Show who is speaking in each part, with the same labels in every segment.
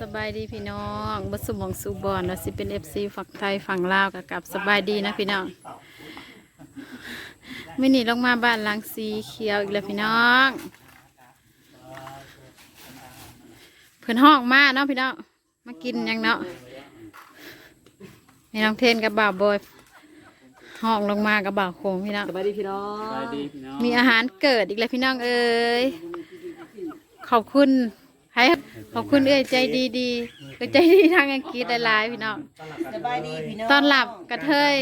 Speaker 1: สบายดีพี่น้องบัสมองสูบอนว่าสิเป็นเอฟซีฝั่งไทยฝั่งลาวกับกับสบายดีนะพี่น้องไม่หนีลงมาบ้านหลังสีเขียวอีกแล้วพี่น้อง เพื่อนห้องมาเนาะพี่น้องมากินหยังเนาะนี่น้องเทนกับบ่าวบอยห้องลงมากับบ่าวโคงพี่น้อง
Speaker 2: สบายดีพี่น้อง
Speaker 3: สวัสดีพี่น้อง
Speaker 1: มีอาหารเกิดอีกแล้วพี่น้องเอ้ยขอบคุณ ให้ขอบคุณเอ้ยใจดีดีๆเอ้ยใจดีทางอังกฤษหลายๆพี่น้อง
Speaker 2: สบายดีพี่น้อง
Speaker 1: ตอนหลับกระเทย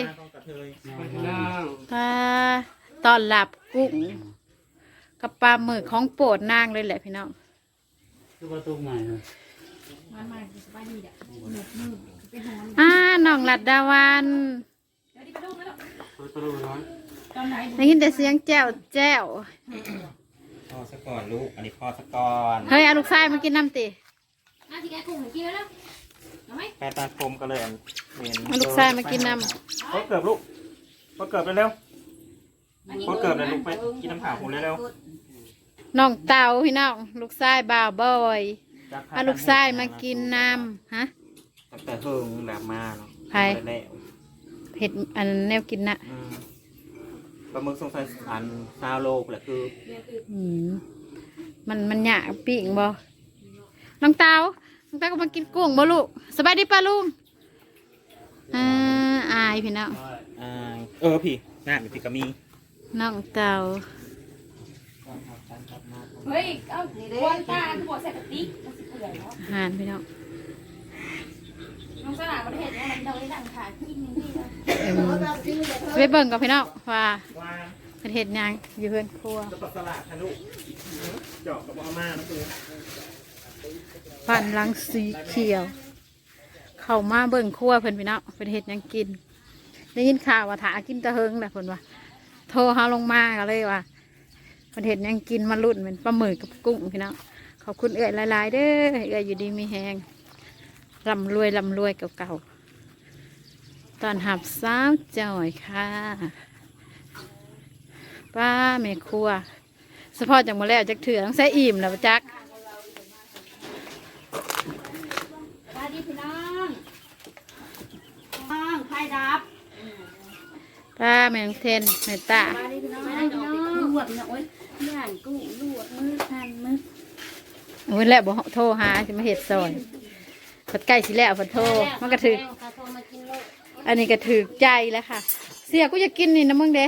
Speaker 3: พี่น้อง
Speaker 1: ปลาตอนหลับกุ้งกับปลาหมึกของโปรดนางเลยแหละพี่น้อง
Speaker 3: คือประตูใหม่นะ
Speaker 1: อ่าน้องหลัดดาวัน
Speaker 3: ประตูร้อน
Speaker 1: ได้ยินแต่เสียงแจ้วแจ้ว
Speaker 4: พ่อสะก่อนลูก อันนี้พ่อสะก่อน
Speaker 1: เฮ้ยเอาลูกชายมากินน้ำติ
Speaker 5: น่าจะแกกุ้งให้กินแล้วนะเอาไหม
Speaker 4: แปดตาคมก็เลยอันเห็น
Speaker 1: เอาลูกชายมากินน้
Speaker 4: พ่อเกิบลูกพ่อเกิบเร็วๆพ่อเกิบเลยลูกไปกินน้ำขาวผมเร็วำ
Speaker 1: น้องเต่าพี่น้องลูกชายบ่าวบอย
Speaker 4: ๆจับ
Speaker 1: เอาลูกชายมากินน้ำฮะ
Speaker 4: ตั้งแต่เฮิงแบบมาเนาะ
Speaker 1: ใคร
Speaker 4: แล้ว
Speaker 1: เผ็ดอันแนวกินนะ
Speaker 4: อืมป ลาหมึกสงสัยอันซาวโลกแหละคือ
Speaker 1: อืมมันมันหยาปีกบ่น้องเตาน้องเตาก็มากินกุ้งบ่ลูกสบายดีป้าลุงอ่าอายพี่น้อง
Speaker 4: อ่าเออพี่หน้ามีพี่กะมี
Speaker 1: น้องเตา
Speaker 5: เฮ้ย เอาวันตาคือบอกใส่กระติกมันสิเปื่อยเนาะ
Speaker 1: อาหารพี่น้อง
Speaker 5: น้องสนามประเทศเนี่ยมันเราได้ดังขาขึ้นนึงนี่เลย
Speaker 1: เอิ่มไปเบิ่งกับพี่น้องว่า
Speaker 4: ว่า
Speaker 1: ประเทศยังอยู่เพื่อนครัว
Speaker 4: จะปักสลัดค่ะลูกเจาะกับเอามานะคือ
Speaker 1: บ้านหลังสีเขียว เข้ามาเบิ่งครัวเพิ่นพี่น้องประเทศยังกิน ได้ยินข่าวว่าถากินตะเฮิงแหละเพิ่นว่า โทรหาลงมาก็เลยว่าประเทศยังกินมารุ่นเป็นปลาหมึกกับกุ้งพี่น้องขอบคุณเอื่อยหลายๆเด้อเอื่อยอยู่ดีมีแหง ร่ำรวยร่ำรวยเก่าๆ ตอนหับสาวจ่อยค่ะ ป้าแม่ครัวเฉพาะจากมาแล้วจากเถื่อต้องใส่อิ่มแล้วจัก
Speaker 5: สวัสดีพี่น้องน้องไข่ดับ
Speaker 1: ป้าแม่นองเทนแม่ตา
Speaker 5: สวัสดีพี่น้องไม่ได้พี่น้องลวกเนี่ยโอ้ยย่างกุ้งลวกมือหั่นมือ
Speaker 1: โอ้ยแล้วบ่โทรหาสิมาเห็ดซอย ผัดไก่สิแล้วผัดโทรมันก็ถือ
Speaker 5: ข้าวโพดมากินเลย
Speaker 1: อันนี้ก็ถือใจแล้วค่ะ เสียกูจะกินนี่นะมึงเด้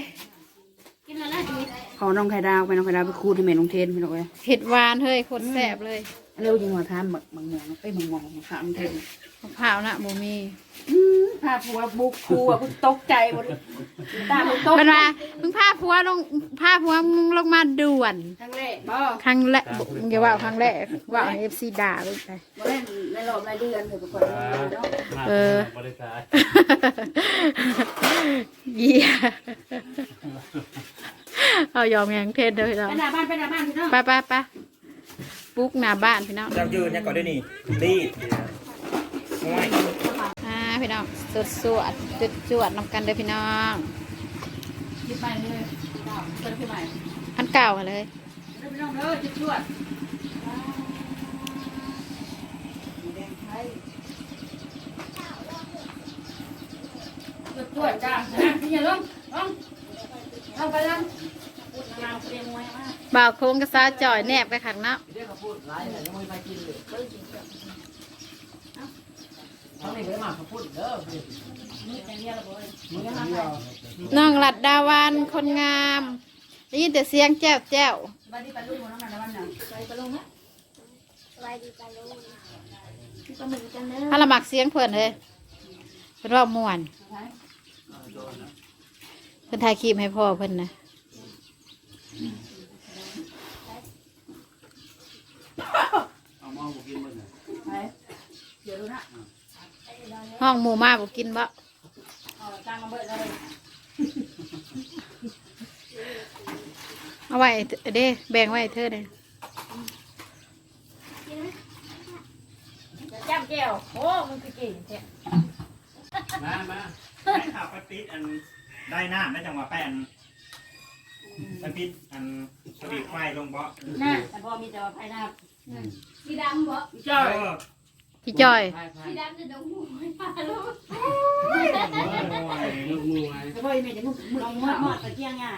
Speaker 5: กินแล้วนะชีวิต
Speaker 2: ขอน้องไข่ดาวไปน้องไข่ดาวไปคูดให้แม่น้องเทนพี่น้องเอ้ย
Speaker 1: เห็ดหวานเฮ้ยโคตรแซ่บเลย
Speaker 2: เร็วจริงหัวทานบักบังงงเอ้ยบังงงของข้าน้องเทน
Speaker 1: มะพร้าวนะบ่มี
Speaker 2: อืมพาผัวบุกครัวกูตกใจหมดตาลูกตก
Speaker 1: เป็นว่ามึงพาผัวลงพาผัวมึงลงมาด่วน
Speaker 2: ทั้งแรกบ่
Speaker 1: ครั้งแรกบ่มึงอย่าว่าครั้งแรกว่าเอฟซีด่าไปไป
Speaker 2: บ่เล่นใน รอบรายเดือนเถอะทุกคนเนาะ
Speaker 3: มา
Speaker 1: เออ
Speaker 3: บริษัท
Speaker 1: เยี่ยเอายอมแยงเทนเด้อพี่น้อง
Speaker 2: ไปหน้าบ้านไปหน้าบ้านพี่น้อง
Speaker 1: ไปไปไปปลุกหน้าบ้านพี่น้อง
Speaker 4: เจ้ายืนเนี่ยก่อนด้วยนี่รีดง่าย
Speaker 1: อ่าพี่น้องสดสวดจุดจวดนำกันเด้อพี่น้อง
Speaker 2: คิดไปเลยดาวเปิดขึ้นใหม่
Speaker 1: พันเก่าเลย
Speaker 2: เด้อพี่น้องเด้อจุดจวด แดงไทยจุดจวดจ้าพี่อย่าลงลงเอาไปลง
Speaker 5: เราเตรียมไว้ว่า
Speaker 1: บ่าวโค้งกระซาจ่อยแนบไปขังเนาะ
Speaker 5: มือแต่เดียวละบ่อย
Speaker 1: น้องหลัดดาวันคนงามได้ยินแต่เสียงแจ้วแจ้ว
Speaker 2: บ้านนี้ปลาลูกของน้องมันนะบ้านน่ะ
Speaker 5: ไปปลงนะสบายดีปลาลูก พี่ปลาหมึกกันเด้อ
Speaker 1: ถ้าละหมักเสียงเพิ่นเลยเพิ่นว่าม่วนเพิ่นถ่ายคลิปให้พ่อเพิ่นนะ
Speaker 3: เอามองบุกินมันน่ะ
Speaker 2: ไปเดี๋ยวดูนะ
Speaker 1: ห้องหมู่มาบ่กินบ่
Speaker 2: เอาจานมาเบิดเลย
Speaker 1: เอาไว้เด้แบ่งไว้ให้เธอเด้
Speaker 5: จะจับ แก้ว โอ้มันคือเก่งแท้
Speaker 3: มามา
Speaker 4: ให้ข่าวไปปิดอันได้หน้าไม่จังหวะแป้นไปปิดอันสวีทไฟลงเบาะ
Speaker 5: น่ะแต่พอมีแต่ว่าภายหน้าสีดำบ่
Speaker 2: เจ้า
Speaker 4: เออ
Speaker 1: พี่จอย
Speaker 3: พายพาย
Speaker 6: พี่ดำจะดงหูไม่ปลาลูก
Speaker 3: ลูกมือไว้
Speaker 5: แล้วก็อีเมย์จะมึงมึงเอาหมดหมดตะเกียงอะ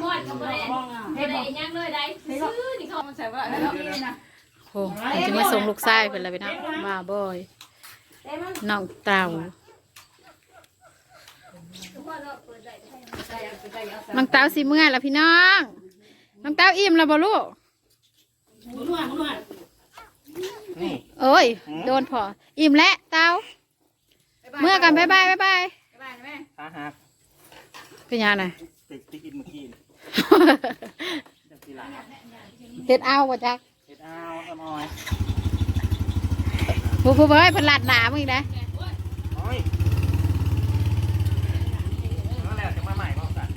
Speaker 6: หมดก็บ่ได้
Speaker 5: ห้องอะ
Speaker 6: บ่ได้ยังเลยได้ซื้อนี่เขามันใส่ว่า
Speaker 5: แล้วนี่นะ
Speaker 1: โอ้มันจะมาส่งลูกชายเพิ่นแล้วไปเนาะมาบ่อย
Speaker 6: แต่มัน
Speaker 1: น้องเต่า
Speaker 6: ทุกคนเราเปิดได้
Speaker 5: ใจเอาใจเอา
Speaker 1: น้องเต่าสิเมื่อยแล้วพี่น้องน้องเต่าอิ่มแล้วบ่ลูก
Speaker 5: หมุนหัวหมุนหัว
Speaker 4: นี่
Speaker 1: โอ้ย โดนพออิ่มแล้วเต่าเมื่อกันบ๊ายบายบ๊ายบาย
Speaker 5: ไปแม่
Speaker 4: ขาหัก
Speaker 1: เป็นยังไง
Speaker 4: ติดที่กินเมื่อกี้จังสีหลัง
Speaker 1: เฮ็ดเอาบ่จัก
Speaker 4: เฮ็ดเอาสมอย
Speaker 1: ผู้ผู้เอ้ยเพิ่นลัดหนามึงอีกนะ
Speaker 4: โอ้ยแล้วแล้วจะมาใหม่บ่สัน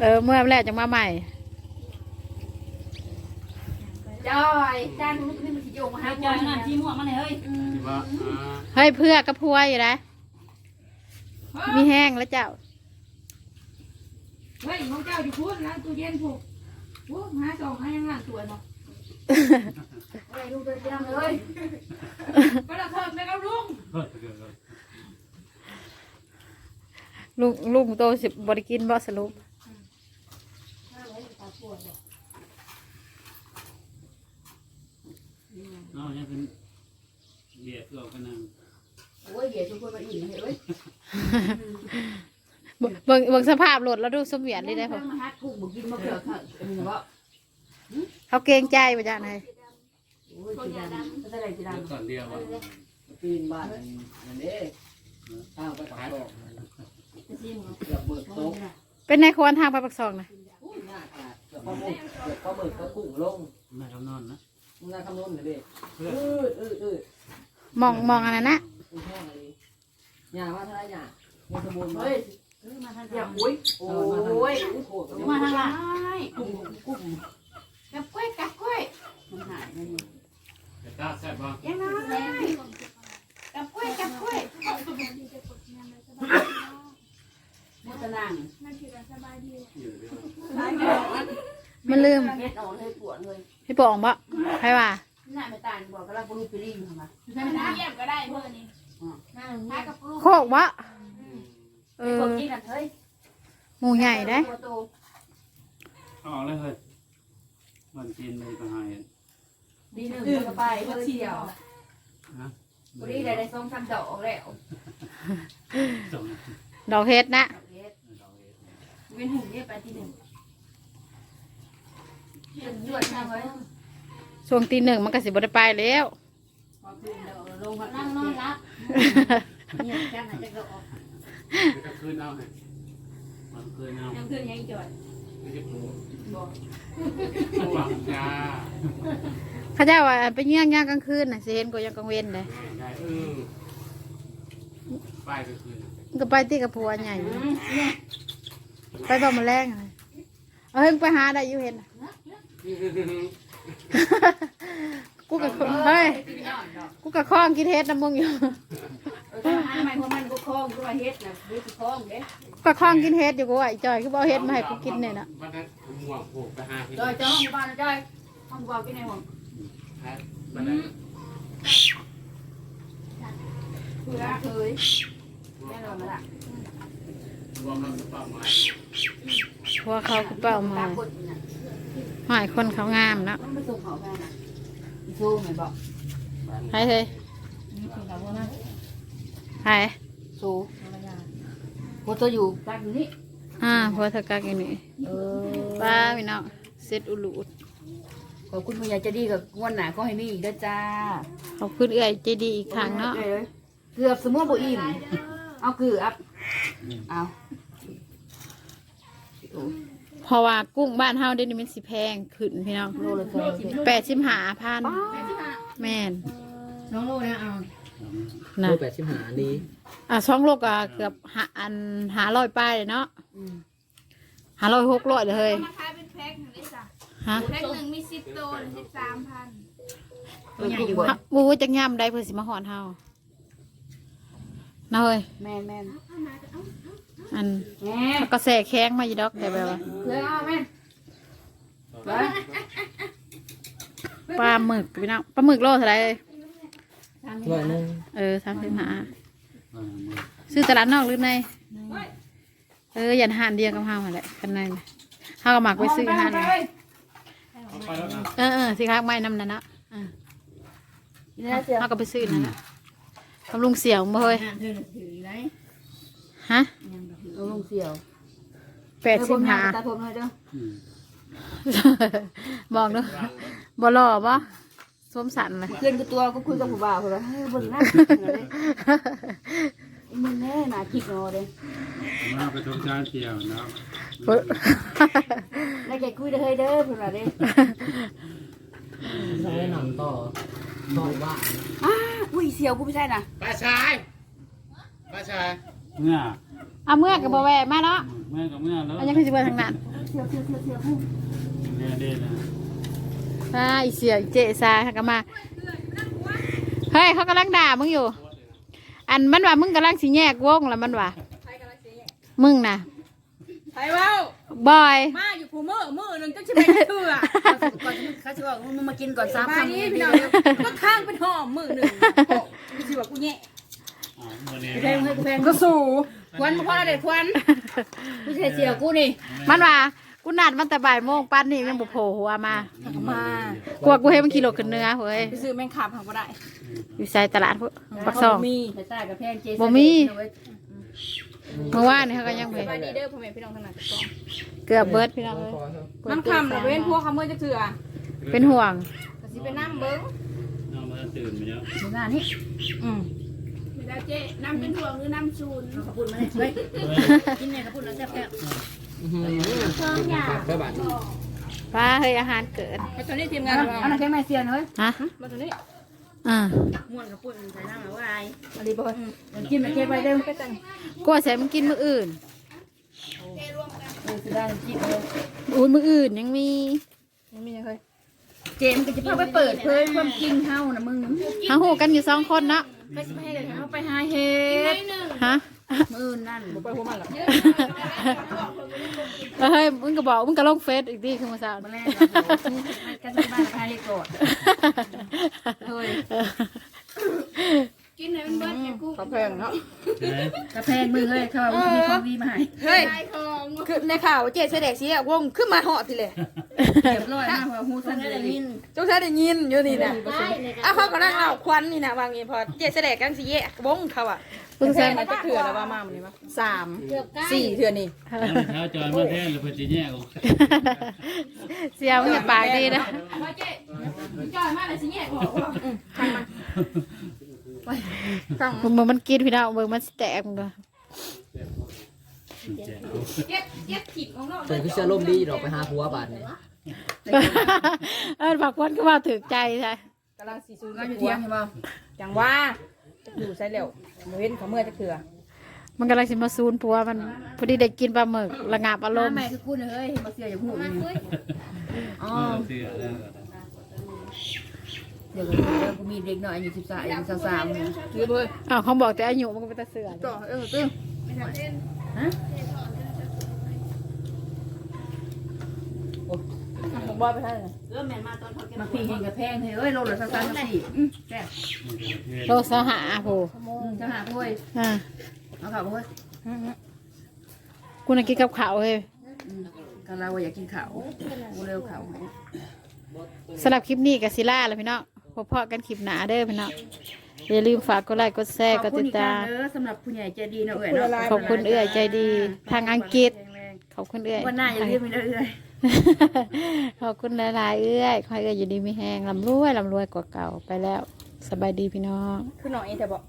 Speaker 1: เออเมื่อแล้วจะมาใหม่
Speaker 6: จอยจานมึงขึ้นมาสิโยกมา
Speaker 5: หา
Speaker 6: หา
Speaker 5: จ
Speaker 6: จ
Speaker 5: อ
Speaker 6: อยย
Speaker 5: นั่นที่ม่วงมันเลยเฮ้ย
Speaker 3: ที่ว่าอ่า
Speaker 1: เฮ้ยเพื่อกับพัวอยู่นะมีแห้งแล้วเจ้า
Speaker 5: เฮ้ยน้องเจ้าอยู่พูดร้านตู้เย็นผูก โอ้หาสองให้ยังหลังสวยบ่เฮ้ยลูกเดินไปทำเลยก็ละเพิ่มไปกับลุง
Speaker 3: เฮ้ยเกิดเกิด
Speaker 1: ลุงลุงโตสิบบริกินบ่สรุป
Speaker 3: เอาเนี่ยเป็นเบียดเกลือกันนะ
Speaker 5: โอ้ยเดี๋ยวทุกคนมาอิ่มเลย เฮ้ย
Speaker 1: เบิ่งเบิ่งเบิ่งสภาพรถแล้วดูสมเวียนเลยได้พอ
Speaker 5: มาฮัดกุ้งบ่กินมะเขือค่ะมึงว่า
Speaker 1: เขาเกรงใจป่ะจ๊ะนาย
Speaker 5: โอ้ยจีดำจะได้จี
Speaker 3: เดี๋ยว
Speaker 5: ดำ
Speaker 3: ก่อนเดียวว่า
Speaker 7: ปีนบ้านนั่นเด้ข้าวไปขายดอก
Speaker 5: จะซิม
Speaker 7: เกือบเบิกโต๊ะ
Speaker 1: เป็นในควรทางไปปักซองนะ
Speaker 7: อุ้ยง่ายขาดเกือบข้าวหมึกเกือบข้าวหมึกก็กุ้งลง
Speaker 3: แม่คำนอนนะ
Speaker 7: มึงน่าคำนวณเลยเด้อืดอืดอืด
Speaker 1: มองมองอันนั้นนะ
Speaker 7: อุ้ยแห้งเลยหยาว่าเท่าไรหยาเงินสมุนมา
Speaker 5: เฮ้ย มาทางอย่าอุ้ย
Speaker 7: โอ้ยอุ้ยโคตร
Speaker 5: มาทางหลัง
Speaker 7: กุ้งกุ้ง
Speaker 5: กับกล้วยกับกล้วยมันหายไปนี่
Speaker 3: จะกล้าแซ่บบ้าง
Speaker 5: ยังไงกับกล้วยกับกล้วยมุตนาง
Speaker 3: อยู่เดียว
Speaker 1: มันลืม
Speaker 5: เม็ดอ่อนเลยปวดเลย
Speaker 1: พี่ปองบ่ใครว่า
Speaker 5: หน้าไม่ตายบอกกำลังปลุกไปรีบมา
Speaker 6: ใช่ไหมเยี่ยมก็ได้เมื่อนี้ถ้ากับลูก
Speaker 1: โคกบ่ เออ
Speaker 5: ปกตินั่นเฮ้ย
Speaker 1: หมูใหญ่ได้
Speaker 5: โต
Speaker 3: ออกเลยเฮ้ยมันกินเลยก็หาย
Speaker 5: ดีหนึ่งก็ไปเพื่อเที่ยวบริได้ได้สองสามดอกแล้ว
Speaker 3: ส่ง
Speaker 1: ดอกเฮ็ดนะ
Speaker 5: เว้นหุ่นเนี่ยไปที่หนึ่งเดินยวดทางไว้
Speaker 1: ช่วงตีหนึ่งมันก็สิบ่ได้ไปแล้ว
Speaker 5: พอคืนเดี๋ยวลงนั่งนอนรับเนี่ยแค่ไหนจะดอก
Speaker 3: จะคืนเอาให้มันคืนเอา
Speaker 5: ยังคืนยังจอด
Speaker 3: ไม่จะปลูก
Speaker 5: บอก
Speaker 3: หวังยา
Speaker 1: เขาเจ้าว่าไปเงี้ยงย่างกลางคืนน่ะสิเห็นก็ยังกลางเว้นเลย
Speaker 3: ได้เออไปก็คืน
Speaker 1: มันก็ไปที่กับผัวใหญ่อยู่ไปบ่มาแรงเลยเอาเฮิงไปหาได้อยู่เห็นน่ะ กูกับเฮ้ย กูกับข้องกินเฮ็ดน้ำมึงอยู่
Speaker 5: องก็ว่าเฮ็ดนะหรือสิคล้องเด้
Speaker 1: กูกับข้องกินเฮ็ดอยู่กูว่าไอ้จอยกูบอกเฮ็ดมาให้กูกินเนี่ยนะ
Speaker 3: วันนั้นหมวกผูกไปหาที่
Speaker 5: จอยจอยห้องบ้านจอยห้องบ้านกินในห้อง
Speaker 3: วันนั้น
Speaker 5: เพื่อเคยแน่นอนมาละ
Speaker 3: รวมเราสปาไม้
Speaker 1: ผัวเขากูเป้ามา
Speaker 5: ตามกฎน่ะ
Speaker 1: หายคนเขางามเนาะ
Speaker 5: ต้องไปส่งเขาแม่น่ะอีซูเหมือนบอก
Speaker 1: ใครเฮ้ย
Speaker 5: นี่คนเราว่า
Speaker 1: ใคร
Speaker 5: ซูโคตัวอยู่บ้านอยู่นี่
Speaker 1: อ่าผัวเธอกักอยู่นี่
Speaker 5: เออ
Speaker 1: ป้าพี่น้องเซ็ตอุลูด
Speaker 5: ขอบคุณพญาจะดีกับงวันหนาก็ให้มีอีกด้วยจ้า
Speaker 1: ขอบคุณเอื้อยใจดีอีกครั้งเนาะ
Speaker 5: เกือบสมมติบ่อิ่มเอาเกือบเอา
Speaker 1: เพราะว่ากุ้งบ้านเฮาเดี๋ยวนี้มันสิแพงขึ้นพี่น้อง
Speaker 5: โลละเท่าไหร่
Speaker 1: แปดสิบห้าพันแม่น
Speaker 5: น้องโลนะเอา
Speaker 1: นะ
Speaker 7: โลแปดสิบห้าดี
Speaker 1: อะสองโลกอะเกือบหาอันหาร้อยป้ายเลยเนาะหาร้อยหกร้อยเลยเฮ้ย
Speaker 6: มาขายเป็นแพ็คหนึ่งได้จ้ะ
Speaker 1: ฮะ
Speaker 6: แพ็คหนึ่งมีสิบตัวสิบสามพัน
Speaker 5: ตัวใหญ่อยู่บ่
Speaker 1: บูจักย่ำได้เพื่อสิมาหอนเฮานะเฮ้ย
Speaker 5: แม่นแม่น
Speaker 1: อัน
Speaker 5: แม่
Speaker 1: แล้วก็แส่แข้งมาอยู่ดอกแต่แบบว่า
Speaker 5: เพื่อเอาแม่นไป
Speaker 1: ปลาหมึกพี่น้องปลาหมึกโลเท่าไหรเอ่ย
Speaker 7: ร้อยหนึ่ง
Speaker 1: เออสามสิบห้า
Speaker 3: อ่า
Speaker 1: ซื้อตลาดนอกหรือใน เออยันหานเดียวกับห้ามาแหละกันในน่ะห้าก็หมักไปซื้อหาน
Speaker 2: ไป
Speaker 3: เอาไปแล้วนะ
Speaker 1: เออเออสิครับไม่นำนั่นนะอะ
Speaker 5: นี่นะเสีย
Speaker 1: ห้าก็ไปซื้อนั่นนะทำลุงเสี่ยวมาเฮ้ย
Speaker 5: งานเธอน่ะถือไหน
Speaker 1: ฮะ
Speaker 5: เอาลงเสี่ยว
Speaker 1: แปดสิบห้า
Speaker 5: ตาผมเลยเด้อ
Speaker 3: อืม
Speaker 1: บอกเนาะบ่หล่อบ่ สวมสันเลย
Speaker 5: เพื่อนกับตัวก็คุยกับผู้บ่าวเขาเลยเฮ้ยบนหน้าเลยมึงแน่หนาคิดเนาะเด้
Speaker 3: มาไปทำจานเที่ยวนะ
Speaker 5: แล้วแกคุยได้เฮ้ยเด้อเพื่อนว่าเด้
Speaker 7: ใช้หนังต่อต่อบ้าน
Speaker 5: อ้าอุ้ยเสี่ยวกูไม่ใช่น่ะ
Speaker 7: ป้าชายป้าชาย
Speaker 3: เมื่อ
Speaker 1: เอาเมื่อกับบ่แหวะมาเนาะ
Speaker 3: เมื่อกับเมื่อแล้ว
Speaker 1: อันนี้คือสิเบิ่งทางนั้น
Speaker 5: เสี่ยวเสี่ยวเสี่ยวเสี่ยวกู
Speaker 3: เด่นเด่นนะ
Speaker 1: อ่าอีเสียอีเจซาเขาก็มา เฮ้ยเขากำลังด่ามึงอยู่ อันมันว่ามึงกำลังสิแยกวงแล้วมันว่ามึงน่ะ
Speaker 2: ไปเว้า
Speaker 1: บอย
Speaker 2: มาอยู่ผู้มือมือหนึงจังสิไปเชื่อ
Speaker 5: ก่อนเขาจะบอกมึงมากินก่อนสาม
Speaker 2: มา
Speaker 5: คำ
Speaker 2: นี้พี่น้องเดี๋ยวก็ข้างเป็นหอมมือหนึ่งโอ้กูสิว่ากูแย่
Speaker 3: อ๋อมื่อนี้
Speaker 5: แพงให้กูแพง
Speaker 2: ก็สู้ควันพ่อเด็ดควัน
Speaker 5: กูใช่เสี่ยวกูนี่
Speaker 1: มันว่า กูนัดมันแต่บ่ายโมงปั้นนี่ยังบ่โผล่หัวมา
Speaker 2: มา
Speaker 1: กลัวกูให้มันขี่รถขึ้นเนื้อเฮ้ย
Speaker 2: ไปซื้อแมงคาบหักบ่ได้
Speaker 1: อยู่ใส่ตลาดพวกปักซอง
Speaker 2: มี
Speaker 5: ใส่ตากับแพงเจ
Speaker 1: บ่มีเมื่อวานนี่เขาก็ยัง
Speaker 2: ส
Speaker 1: เห็น
Speaker 2: บายดีเด้อพ่อแม่พี่น้องทั้งนั้น
Speaker 1: เกือบเบิดพี่น้องเลย
Speaker 2: น้ำคำน่ะเว้นพวกเขาเมื่อจะเถื่อ
Speaker 1: เป็นห่วง
Speaker 2: ก็สิไปน้ำเบิ้ง
Speaker 3: เอามาตื่นมาแล้ว
Speaker 5: งานนี่
Speaker 2: อืม
Speaker 5: ไม่ได้เจ๊น้ำเป็นห่วงหรือน้ำชูนขอบคุณมาเลยกินเนี่ยขอบคุณแล้วแซ่บ
Speaker 7: ได้บาท
Speaker 1: ป้าเฮ้ยอาหารเกิด
Speaker 2: มาตอนนี้ทีม
Speaker 5: ๆ
Speaker 2: งาน
Speaker 5: อันนั้นแค่ไม่เสียนเฮ้ย
Speaker 1: ฮะ
Speaker 2: มาตอนนี้
Speaker 1: อ่า
Speaker 5: ม่วนกับปุ่นใส่น้ำมาว่าไอ้อันนี้บ่กินไปเก็บไปเด้อไปตั้ง
Speaker 1: กลัวใส่มันกินมื้ออื่น
Speaker 5: เออสิได้กินเลย
Speaker 1: อุ้ยมื้ออื่นยังมี
Speaker 2: ยังมียังเคย
Speaker 5: เจมก็จะพาไปเปิดเผยความจริงเฮานะมึง
Speaker 1: เฮาฮู้กันอยู่สองคนเนาะ
Speaker 5: ไปสิไปให้กันเฮาไปหาเฮ็ด
Speaker 1: ฮะ
Speaker 5: มื้อนั่น
Speaker 2: บ่ไปหัวมันหรอก
Speaker 1: เฮ้ยมึงก็บอกมึงก็ลงเฟซอีกทีคือมาสาว
Speaker 5: มาแรกกันที่บ้านพาเฮ็ดก่อนเฮ้ย
Speaker 2: กินให้มันเบิ้ลกูเขาแพงเนาะ
Speaker 5: กระแพงมือเฮ้ยเขามีของดีมาให้
Speaker 2: เฮ้ยคือในข่าวเจ๊เสด็จสีอะวงขึ้นมาเหาะพี่เลย
Speaker 5: เรียบร้อยมากพอฮู้ซั่นได้ยิน
Speaker 2: จงใช้ได้ยินอยู่นี่นะอ้าวเขาก็นั่งเล่าควันนี่นะวางงี้พอเจ๊เสด็จกันสิแยกวงเขาอะ
Speaker 1: เพิ่ง
Speaker 2: แซ
Speaker 1: ใส่
Speaker 2: งมาจะเถื่อแล้วว่ามามันนี่มั้สามสี่เถื่อนี่
Speaker 3: เท้าจอยมาแทนหรือเพื่อจะแยกออก
Speaker 1: เสียมึงอย่าปากดีนะ
Speaker 2: ว่าเจ๊จอยมาเลยสิแยกออกว่าทำมาตั้ง
Speaker 1: มึงมึงมันกินพี่น้องมึงมันสิแตกมึงก็
Speaker 2: เย็ดเย็ดขีดของเรา
Speaker 7: แต่คือเชื่อร่มดีดอกไปหาผัวบาทเนี่ย
Speaker 1: เออผักวันก็ว่าถึกใจใช่
Speaker 2: กำลังสีซูน
Speaker 5: ก็อยู่เที่ยงใช่ป่ะ
Speaker 2: จังว่าอยู่ใส่เร็วเว้นเขาเมื่อจะเถื่อ
Speaker 1: มันกำลังสิมาซูนปัวมันพอดีได้กินปลาหมึกระงับอารมณ์
Speaker 5: แม่คือกูเฮ้ยมาเสียอย่างหูอ๋อ
Speaker 3: เสื้อแล้ว
Speaker 5: เดี๋ยวกูมีเด็กหน่อยอายุ13อายุ23
Speaker 2: ถือเลย
Speaker 1: อ้าวเขาบอกแต่อายุมันก็เป็นตาเสือ
Speaker 2: จ่อเออตื้อ
Speaker 5: ฮะ
Speaker 2: ผม บอยไปให้เลย
Speaker 5: มาพี่เห็นกับแพงเฮ้ยเอ้ยโลละ33 34อือแซ่บ
Speaker 1: โลสหะโห
Speaker 5: อืมจะหาด้วย
Speaker 1: อ่า
Speaker 5: เอาข้าวเฮ้ย
Speaker 1: กูน่ะกินกับข้าวเฮ้ย
Speaker 5: กันเราอยากกินข้าวกูเร็วข้าว
Speaker 1: สำหรับคลิปนี้กับซิล่าแล้วพี่น้องพบเพาะกันคลิปหนาเด้อพี่น้องอย่าลืมฝากกดไลค์กดแชร์กดติดตาม
Speaker 5: เด้อสำหรับผู้ใหญ่ใจดีเนาะเอ้ยเนาะ
Speaker 1: ขอบคุณเอื้อยใจดีทางอังกฤษ ขอบคุณเอื้อย
Speaker 5: วันหน้าอย่าลืมไปเด้อเอ้ย
Speaker 1: ขอบคุณหลายๆเอื้อยคอให้เอื้อยอยู่ดีมีแหงลำรวยลำรวยกว่าเก่าไปแล้วสบายดีพี่น้อง
Speaker 2: คือน้อยแต่บอก